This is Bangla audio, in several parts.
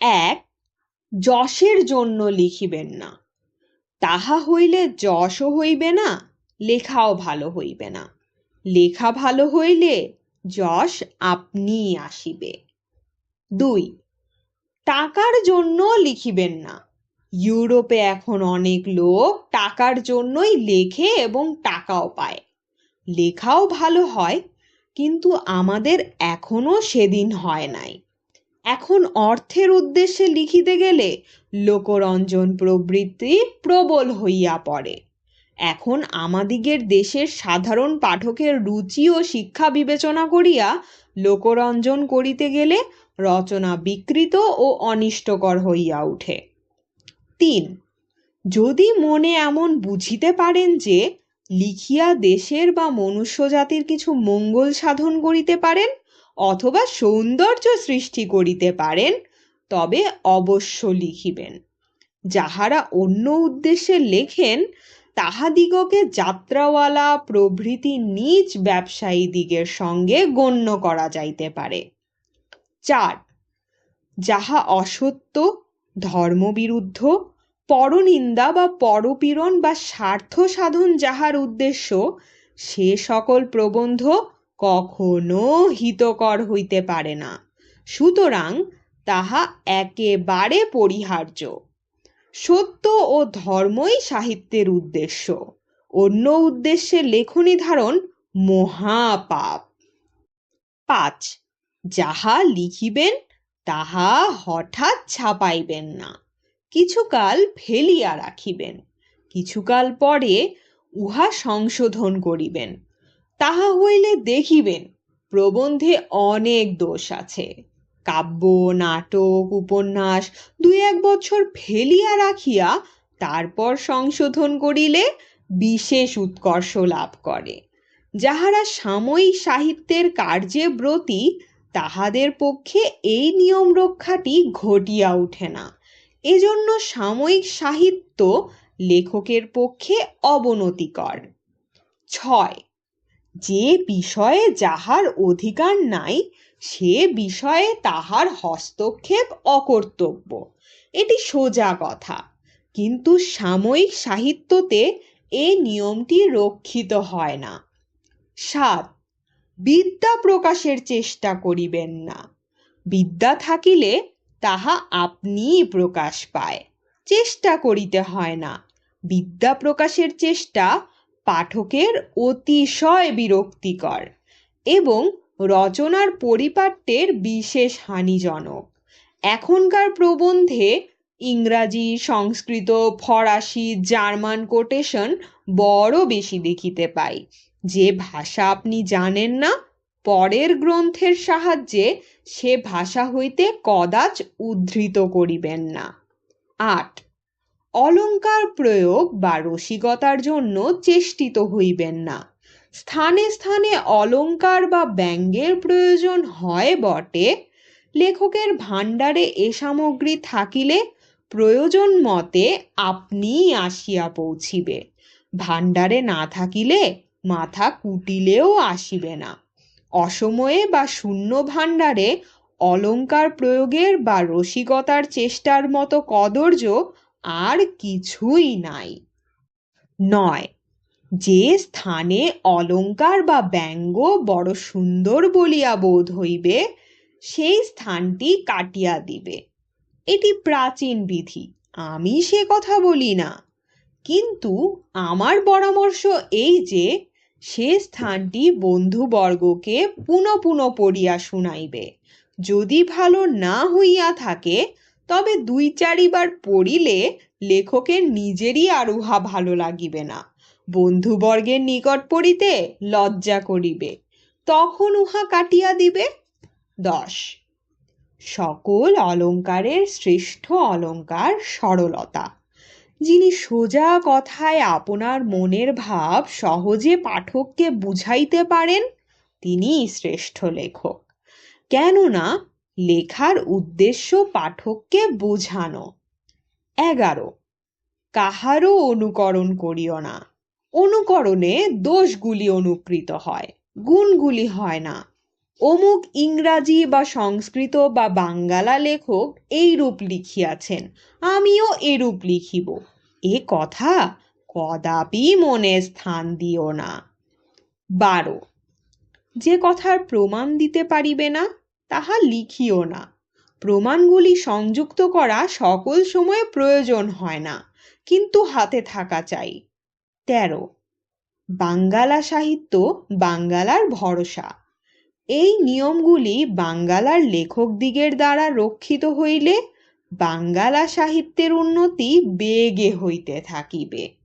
এক, যশের জন্য লিখিবেন না। তাহা হইলে যশও হইবে না, লেখাও ভালো হইবে না। লেখা ভালো হইলে যশ আপনি আসিবে। দুই, টাকার জন্য লিখিবেন না। ইউরোপে এখন অনেক লোক টাকার জন্যই লেখে এবং টাকাও পায়। লেখাও ভালো হয়, কিন্তু আমাদের এখনও সেদিন হয় নাই। এখন অর্থের উদ্দেশ্যে লিখিতে গেলে লোকরঞ্জন প্রবৃত্তি প্রবল হইয়া পড়ে। এখন আমাদিগের দেশের সাধারণ পাঠকের রুচি ও শিক্ষা বিবেচনা করিয়া লোকরঞ্জন করিতে গেলে রচনা বিকৃত ও অনিষ্টকর হইয়া উঠে। তিন, যদি মনে এমন বুঝিতে পারেন যে লিখিয়া দেশের বা মনুষ্য জাতির কিছু মঙ্গল সাধন করিতে পারেন অথবা সৌন্দর্য সৃষ্টি করিতে পারেন, তবে অবশ্য লিখিবেন। যাহারা অন্য উদ্দেশ্যে লেখেন, তাহাদিগকে যাত্রাওয়ালা প্রভৃতি নিজ ব্যবসায়ী দিগের সঙ্গে গণ্য করা যাইতে পারে। চার, যাহা অসত্য, ধর্মবিরুদ্ধ, পরনিন্দা বা পরপীড়ন বা স্বার্থ সাধন যাহার উদ্দেশ্য, সে সকল প্রবন্ধ কখনো হিতকর হইতে পারে না। সুতরাং তাহা একেবারে পরিহার্য। সত্য ও ধর্মই সাহিত্যের উদ্দেশ্য। অন্য উদ্দেশ্যে লেখনী ধারণ মহাপাপ। পাঁচ, যাহা লিখিবেন তাহা হঠাৎ ছাপাইবেন না। কিছুকাল ফেলিয়া রাখিবেন। কিছুকাল পরে উহা সংশোধন করিবেন। তাহা হইলে দেখিবেন, প্রবন্ধে অনেক দোষ আছে। কাব্য, নাটক, উপন্যাস দুই এক বছর ফেলিয়া রাখিয়া তারপর সংশোধন করিলে বিশেষ উৎকর্ষ লাভ করে। যাহারা সাময়িক সাহিত্যের কার্যে ব্রতী, তাহাদের পক্ষে এই নিয়ম রক্ষাটি ঘটিয়া ওঠে না। এজন্য সাময়িক সাহিত্য লেখকের পক্ষে অবনতিকর। ছয় যে বিষয়ে যাহার অধিকার নাই, সে বিষয়ে তাহার হস্তক্ষেপ অকর্তব্য। এটি সোজা কথা। কিন্তু সাময়িক সাহিত্যতে এ নিয়মটি রক্ষিত হয় না। সাত, বিদ্যা প্রকাশের চেষ্টা করিবেন না। বিদ্যা থাকিলে তাহা আপনিই প্রকাশ পায়। চেষ্টা করিতে হয় না। বিদ্যা প্রকাশের চেষ্টা পাঠকের অতিশয় বিরক্তিকর এবং রচনার পরিপাট্যের বিশেষ হানিজনক। এখনকার প্রবন্ধে ইংরাজি, সংস্কৃত, ফরাসি, জার্মান কোটেশন বড় বেশি দেখিতে পাই। যে ভাষা আপনি জানেন না, পরের গ্রন্থের সাহায্যে সে ভাষা হইতে কদাচ উদ্ধৃত করিবেন না। আট অলঙ্কার প্রয়োগ বা রসিকতার জন্য চেষ্টিত হইবেন না। স্থানে স্থানে অলঙ্কার বা ব্যঙ্গের প্রয়োজন হয় বটে। লেখকের ভাণ্ডারে এ সামগ্রী থাকিলে প্রয়োজন মতে আপনিই আসিয়া পৌঁছিবে। ভাণ্ডারে না থাকিলে মাথা কুটিলেও আসিবে না। অসময়ে বা শূন্য ভাণ্ডারে অলঙ্কার প্রয়োগের বা রসিকতার চেষ্টার মতো কদর্য আর কিছুই নাই। নয়, যে স্থানে অলঙ্কার বা ব্যঙ্গ বড় সুন্দর বলিয়া বোধ হইবে, সেই স্থানটি কাটিয়া দিবে। এটি প্রাচীন বিধি, আমি সে কথা বলি না। কিন্তু আমার পরামর্শ এই যে, সে স্থানটি বন্ধুবর্গকে পুনঃ পুনঃ পড়িয়া শুনাইবে। যদি ভালো না হইয়া থাকে তবে দুই চারিবার পড়িলে লেখকের নিজেরই আর উহা ভালো লাগিবে না। বন্ধুবর্গের নিকট পড়িতে লজ্জা করিবে। তখন উহা কাটিয়া দিবে। দশ। সকল অলঙ্কারের শ্রেষ্ঠ অলঙ্কার সরলতা। যিনি সোজা কথায় আপনার মনের ভাব সহজে পাঠককে বুঝাইতে পারেন, তিনিই শ্রেষ্ঠ লেখক। কেননা লেখার উদ্দেশ্য পাঠককে বোঝানো। এগারো, কাহারও অনুকরণ করিও না। অনুকরণে দোষগুলি অনুকৃত হয়, গুণগুলি হয় না। অমুক ইংরাজি বা সংস্কৃত বা বাঙ্গালা লেখক এইরূপ লিখিয়াছেন, আমিও এরূপ লিখিব। এ কথা কদাপি মনে স্থান দিও না। বারো, যে কথার প্রমাণ দিতে পারিবে না তাহা লিখিও না। প্রমাণগুলি সংযুক্ত করা সকল সময়ে প্রয়োজন হয় না, কিন্তু হাতে থাকা চাই। তেরো। বাঙ্গালা সাহিত্য বাঙ্গালার ভরসা। এই নিয়মগুলি বাঙ্গালার লেখকদিগের দ্বারা রক্ষিত হইলে বাঙ্গালা সাহিত্যের উন্নতি বেগে হইতে থাকিবে।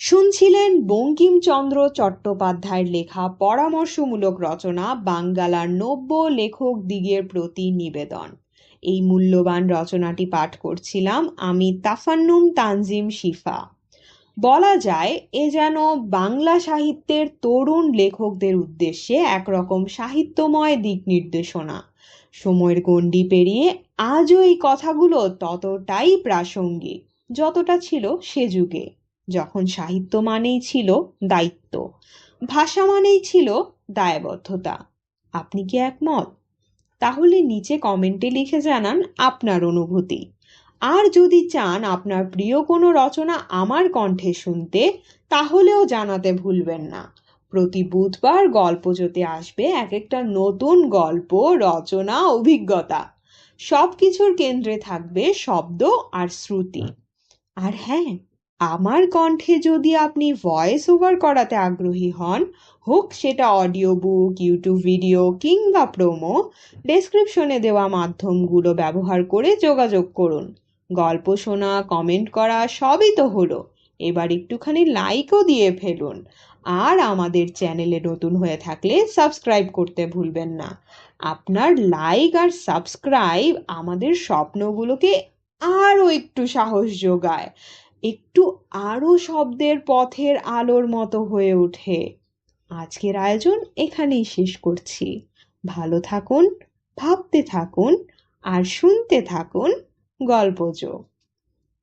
শুনছিলেন বঙ্কিমচন্দ্র চট্টোপাধ্যায়ের লেখা পরামর্শমূলক রচনা বাঙ্গালার নব্য লেখক দিগের প্রতি নিবেদন। এই মূল্যবান রচনাটি পাঠ করছিলাম আমি তাফান্নুম তানজিম শিফা। বলা যায়, এ যেন বাংলা সাহিত্যের তরুণ লেখকদের উদ্দেশ্যে একরকম সাহিত্যময় দিক নির্দেশনা। সময়ের গণ্ডি পেরিয়ে আজও এই কথাগুলো ততটাই প্রাসঙ্গিক, যতটা ছিল সে যুগে। যখন সাহিত্য মানেই ছিল দায়িত্ব, ভাষা মানেই ছিল দায়বদ্ধতা। আপনি কি একমত? তাহলে নিচে কমেন্টে লিখে জানান আপনার অনুভূতি। আর যদি চান আপনার প্রিয় কোনো রচনা আমার কণ্ঠে শুনতে, তাহলেও জানাতে ভুলবেন না। প্রতি বুধবার গল্প যদি আসবে এক একটা নতুন গল্প, রচনা, অভিজ্ঞতা সব কিছুর কেন্দ্রে থাকবে শব্দ আর শ্রুতি। আর হ্যাঁ আমার কণ্ঠে যদি আপনি ভয়েস ওভার করাতে আগ্রহী হন, হোক সেটা অডিও বুক ইউটিউব ভিডিও কিংবা প্রোমো ডেসক্রিপশনে দেওয়া মাধ্যমগুলো ব্যবহার করে যোগাযোগ করুন। গল্প শোনা কমেন্ট করা সবই তো হলো। এবার একটুখানি লাইকও দিয়ে ফেলুন। আর আমাদের চ্যানেলে নতুন হয়ে থাকলে সাবস্ক্রাইব করতে ভুলবেন না। আপনার লাইক আর সাবস্ক্রাইব আমাদের স্বপ্নগুলোকে আরও একটু সাহস যোগায়। একটু আরও শব্দের পথের আলোর মতো হয়ে ওঠে। আজকের আয়োজন এখানেই শেষ করছি। ভালো থাকুন, ভাবতে থাকুন, আর শুনতে থাকুন গল্পযোগ